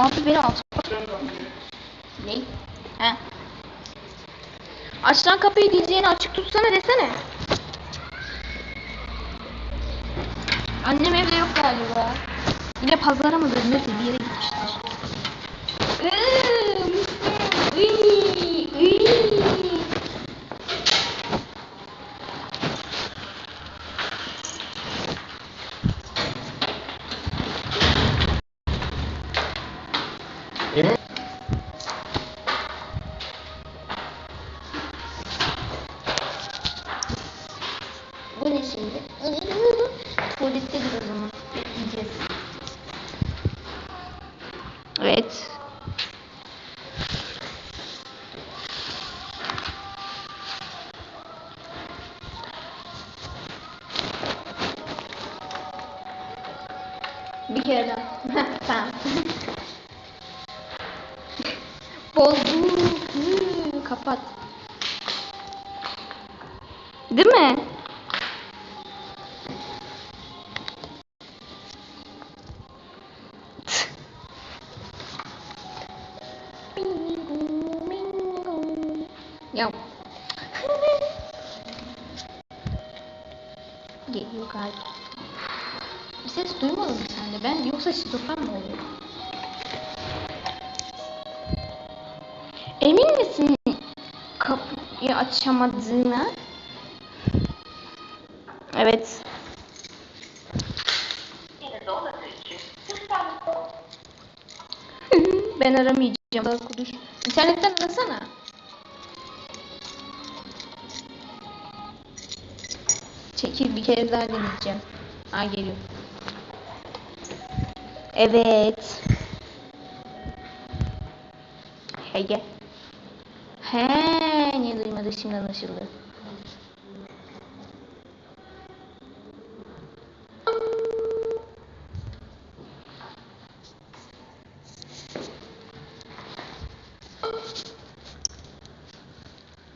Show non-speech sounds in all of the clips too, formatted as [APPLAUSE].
Abi beni alt. Ne? He. Aç lan kapıyı diyeceğini açık tutsana desene. Annem evde yok galiba. Yine pazara mı dönmesi bir yere gitmişler. Iıı, Bir kere daha. tamam. Bozdu. Hı, Kapat. Değil mi? Ya. Geliyor galiba. Bir ses duymadın mı sen Ben yoksa şizofren mi oluyor? Emin misin kapıyı açamadığına? Evet. ben aramayacağım. Konuş. İnternetten arasana. Çekil bir kere daha deneyeceğim. Aa geliyor. Evet. Hege. He, niye duymadı şimdi anlaşıldı.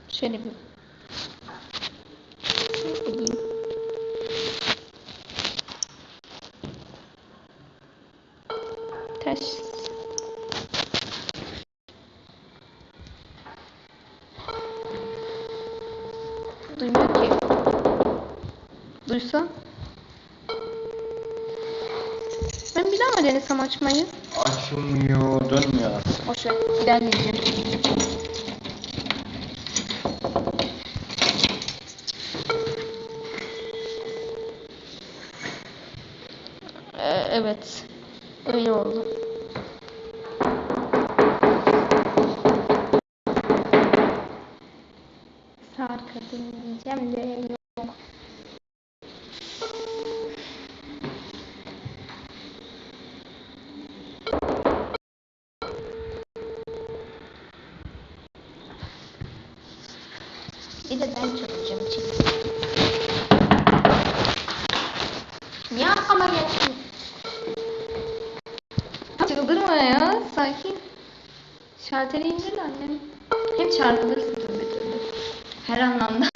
Şöyle bir Duymuyor ki. Duysa? Ben bir daha mı denesem açmayı? açılmıyor, dönmüyor. Boş ver. İlerleyeceğim. Ee, evet. De yok. Bir de ben çalışacağım için. Niye arkama geçtin? Çıldırma ya, sakin. Şalteri indir de annem. Hem çarpılırsın türlü türlü. Her anlamda.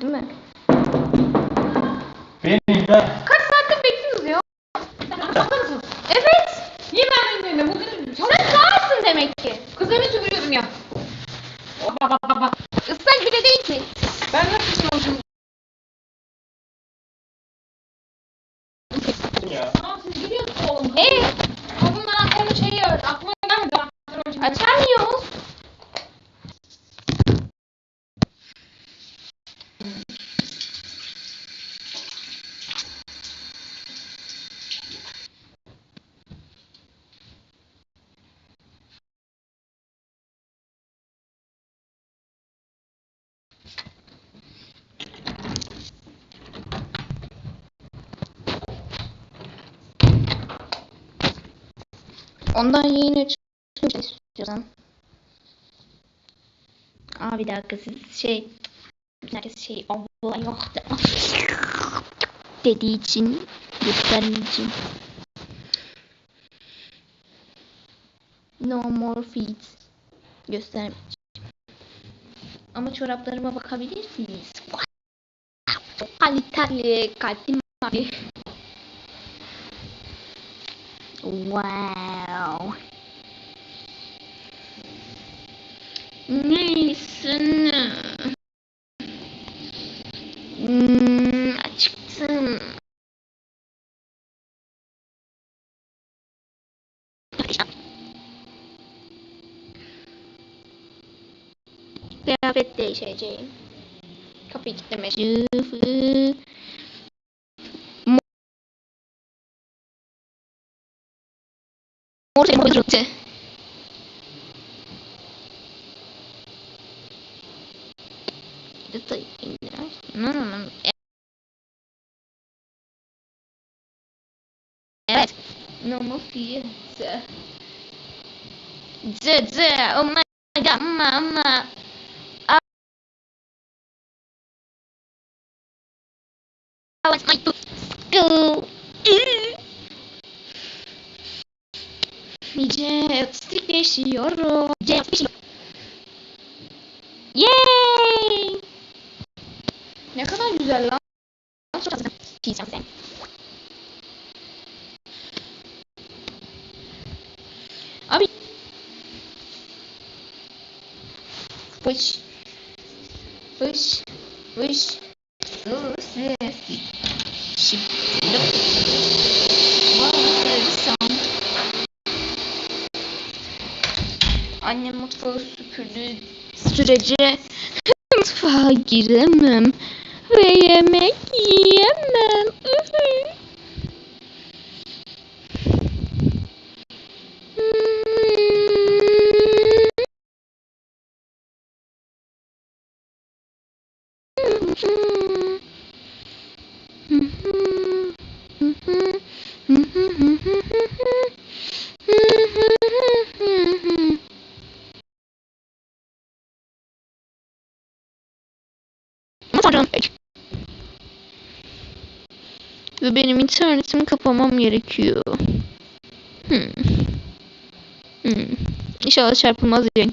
Değil mi? Benim ben. Kaç saattir bekliyoruz ya? Hasta mısın? Evet. Niye ben bilmiyorum? Bugün çok Sen sağırsın demek ki. kızlarını süpürüyordum ya. Baba baba baba. Islak bile değil ki. Ben nasıl çalışıyorum? Ya. Tamam siz gidiyorsunuz oğlum. Ee, Bundan aklıma şeyi öğret. Aklıma gelmedi. açamıyoruz. Ondan yayın açmak istiyorsan. Aa bir dakika siz şey herkes şey abla yok da dediği için göstermeyeceğim. No more feet göstermeyeceğim. Ama çoraplarıma bakabilirsiniz. Çok kaliteli, kaliteli. Wow. now. Nice. Mmm. ペアベッテイシェイジェイ。カピキテメシュー more mobile হচ্ছে তো না না না No more fear. Z Z. Oh my God, Mama. Specioro. Dzieją Yay! Now can I do the last one? See something. Abi. Push. Push. Push. Oh, this. She. Nope. Annem mutfağı süpürdüğü sürece [LAUGHS] mutfağa giremem ve yemek yiyemem. Ve benim internetimi kapamam gerekiyor. Hmm. Hmm. İnşallah çarpılmaz yani.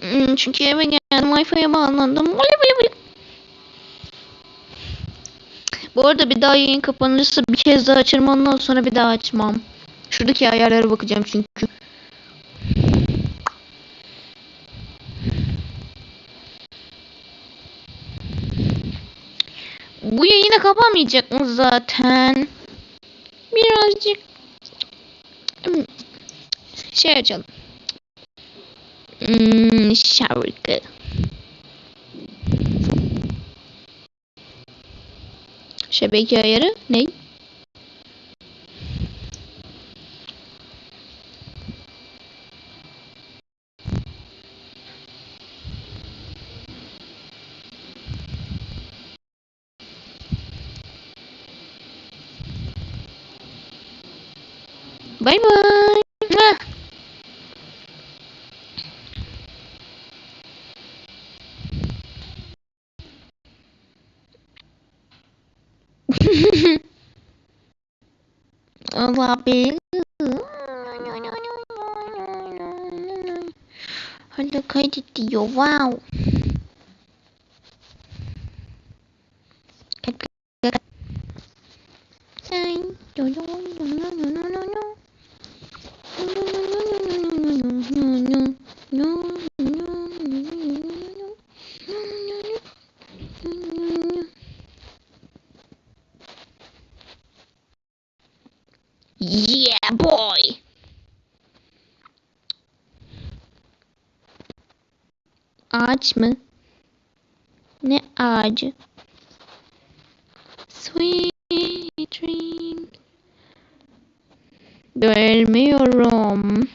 Hmm, çünkü eve geldim Wi-Fi'ye bağlandım. Bu arada bir daha yayın kapanırsa bir kez daha açarım ondan sonra bir daha açmam. Şuradaki ayarlara bakacağım çünkü. Bu yayını kapamayacak mı zaten? Birazcık şey açalım. Hmm, şarkı. Şebeke ayarı ne? Bye bye. và biến Hãy subscribe cho kênh Ghiền Mì Gõ Để không bỏ lỡ những video hấp dẫn Ağaç mı? Ne ağacı? Sweet dreams. Görmüyorum.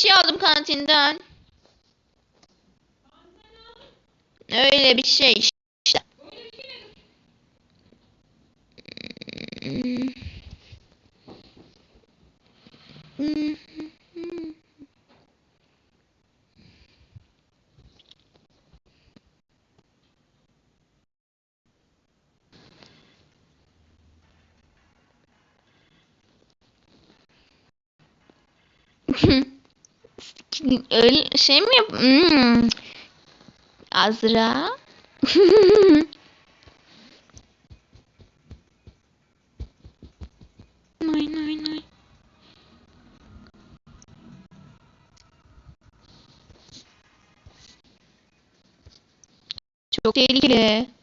şey aldım kantinden. Öyle bir şey işte. Hmm. [LAUGHS] Öyle şey mi yap? Hmm. Azra. Nay nay nay. Çok tehlikeli.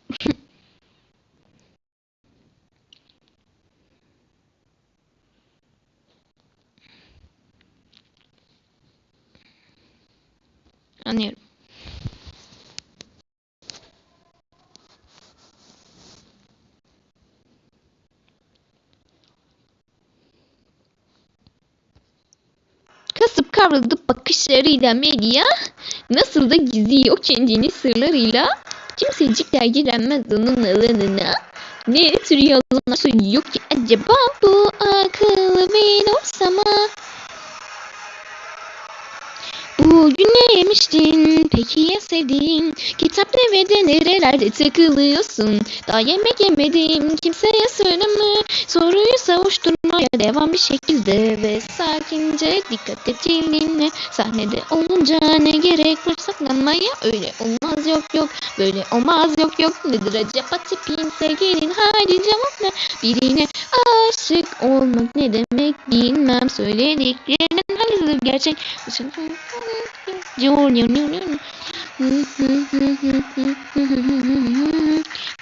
Kavruldu bakışlarıyla medya nasıl da gizliyor kendini sırlarıyla. Kimsecikler giremez onun alanına. Ne tür yalanlar söylüyor ki acaba bu akıllı bir olsama Bugün ne yemiştin? Peki ya sevdiğin? Kitap devede nerelerde takılıyorsun? Daha yemek yemedim kimseye söyleme. Soruyu savuşturmaya devam bir şekilde ve sakince dikkat et dinle. Sahnede olunca ne gerek var saklanmaya? Öyle olmaz yok yok. Böyle olmaz yok yok. Nedir acaba tipin sevgilin? Haydi cevap ver. Birine aşık olmak ne demek bilmem. Söylediklerinin hangisi gerçek?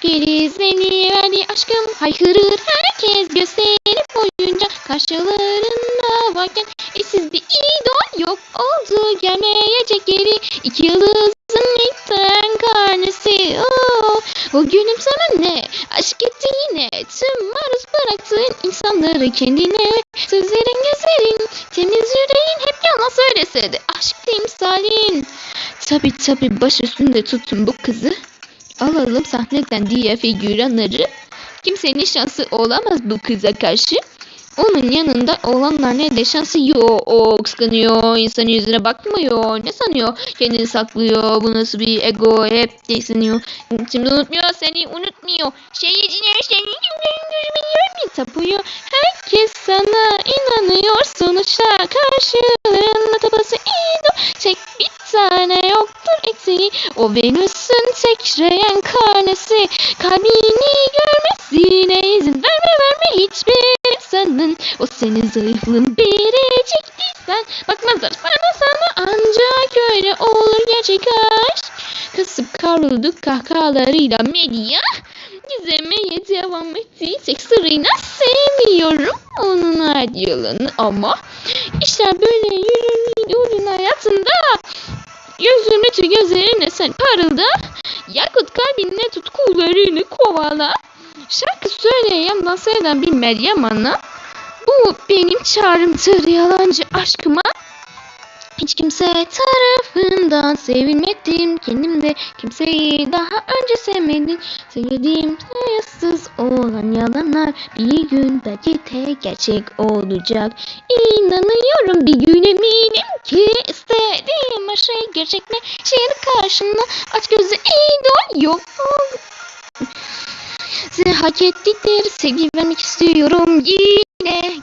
Gerizeni verdi aşkım. Haykırır herkes gösterip boyunca. Karşılarında varken eşsiz bir idol yok oldu. Gelmeyecek geri iki yıldızın ilkten karnesi. Oh, o gülümseme ne? Aşk etti yine tüm maruz bıraktığın insanları kendine. Sözlerin gözlerin temiz yüreğin hep yalan söylese de aşk timsalin tabi tabi baş üstünde tutun bu kızı alalım sahneden diğer figüranları kimsenin şansı olamaz bu kıza karşı onun yanında olanlar ne de şansı yok. O kıskanıyor, insanın yüzüne bakmıyor. Ne sanıyor? Kendini saklıyor. Bu nasıl bir ego? Hep de sanıyor. Şimdi unutmuyor, seni unutmuyor. Şeyciler seni görmüyor tapıyor. Herkes sana inanıyor. Sonuçta karşılarında tabası ido. Tek bir tane yoktur eksiği. O Venüs'ün tek reenkarnesi. Kalbini görmesine izin verme verme hiçbir insanın. O senin zayıflığın biricik sen. Bakmazlar sana sana ancak öyle olur gerçek aşk. Kasıp kavrulduk kahkahalarıyla medya. Gizemeye devam etti. Tek sırrıyla sevmiyorum onun her yalanı ama işler böyle yürür hayatında. Gözüm tü gözlerine sen parılda. Yakut kalbine tutkularını kovala. Şarkı söyleyen dans eden bir Meryem Ana. Bu benim çağrımdır yalancı aşkıma. Hiç kimse tarafından sevilmedim kendimde. Kimseyi daha önce sevmedim. Söylediğim sayısız olan yalanlar bir gün belki tek gerçek olacak. İnanıyorum bir gün eminim ki istediğim her şey gerçekleşir karşında aç gözü idol yok Size hak ettikleri sevgi vermek istiyorum. Yine